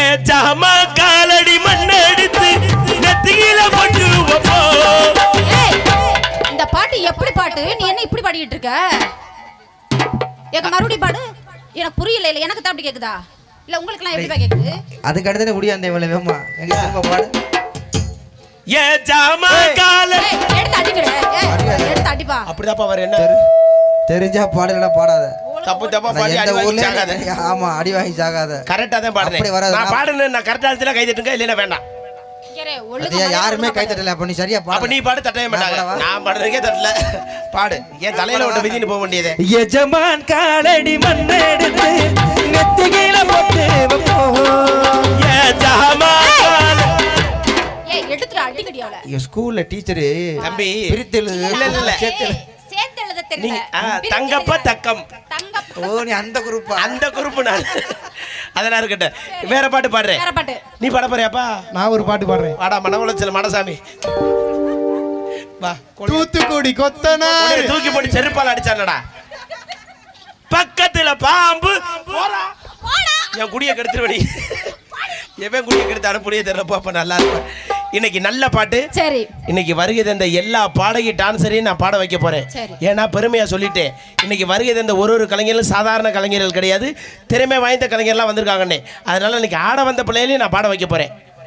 ஏன் ஜாமா காலடி மண்ணெடுத்து நெத்தியில ஏய், இந்த பாட்டு எப்படி பாட்டு? நீ என்ன இப்படி பாடிட்டு இருக்க? எங்க மறுபடியும் பாடு. எனக்கு புரியல இல்ல எனக்கு தான் அப்படி கேக்குதா? இல்ல உங்களுக்கு எல்லாம் எப்படி கேக்குது? அதுக்கு அடுத்து முடியாது இவ்வளவு வேமா எங்க திரும்ப பாடு. ஏன் ஜாமா ஏய், எடுத்து அடிக்கிற ஏய், எடுத்து அடிப்பா. அப்படிதாப்பா வர என்ன? தெரி- தெரிஞ்சா பாடலடா பாடாத. தப்பு தப்பா பாடி அடி வாங்கி சாகாத. ஆமா அடி வாங்கி சாகாத. கரெக்டா தான் பாடுறேன். நான் பாடுனேன் நான் கரெக்டா இருந்துச்சுன்னா கை தட்டுங்க இல்லைன்னா வேண்டாம். யாருமே கை. தட்டல அப்ப நீ சரியா அப்ப பாடு நீ பாடு. தட்டவே மாட்டாங்க. நான் பாடுறதுக்கே தட்டல? பாடு. என் தலையில விட்டு விதின்னு போக வேண்டியது. எஜமான் காலடி மண்ணெடுத்து நெத்தியில போட்டு ஏன் ஸ்கூல்ல டீச்சரு தம்பி பிரித்து எழுது இல்ல, இல்ல, இல்ல. சேர்த்து எழுது. ஏய், சேர்த்து எழுத நீங்க தங்கப்ப. தக்கம். தங்கப்ப ஓ நீ அந்த குரூப்பா அந்த குரூப் நான் அதெல்லாம் இருக்கட்டும். வேற பாட்டு பாடுறேன். வேற பாட்டு. நீ பாட போறியாப்பா? நான் ஒரு பாட்டு பாடுறேன். வாடா மன உளைச்சல் மனசாமி. வா கொடு. தூத்துக்குடி கொத்தனார். உன்னைய தூக்கி போட்டு செருப்பால் அடிச்சானடா. பக்கத்துல பாம்பு. போடா. என் குடிய கெடுத்துருவடி. எவன் குடிய கெடுத்து அனுப்புடியே தெரியல பாப்பா நல்லா இருப்பேன். இன்னைக்கு நல்ல பாட்டு. சரி. இன்னைக்கு வருகை தந்த எல்லா பாடகி டான்ஸரையும் நான் பாட வைக்க போறேன். சரி. ஏன்னா பெருமையா சொல்லிட்டேன். இன்னைக்கு வருகை தந்த ஒரு ஒரு கலைஞர்களும் சாதாரண கலைஞர்கள் கிடையாது. திறமை வாய்ந்த கலைஞர்லாம் வந்திருக்காங்கண்ணே அதனால இன்னைக்கு ஆட வந்த பிள்ளைகளையும் நான் பாட வைக்க போறேன்.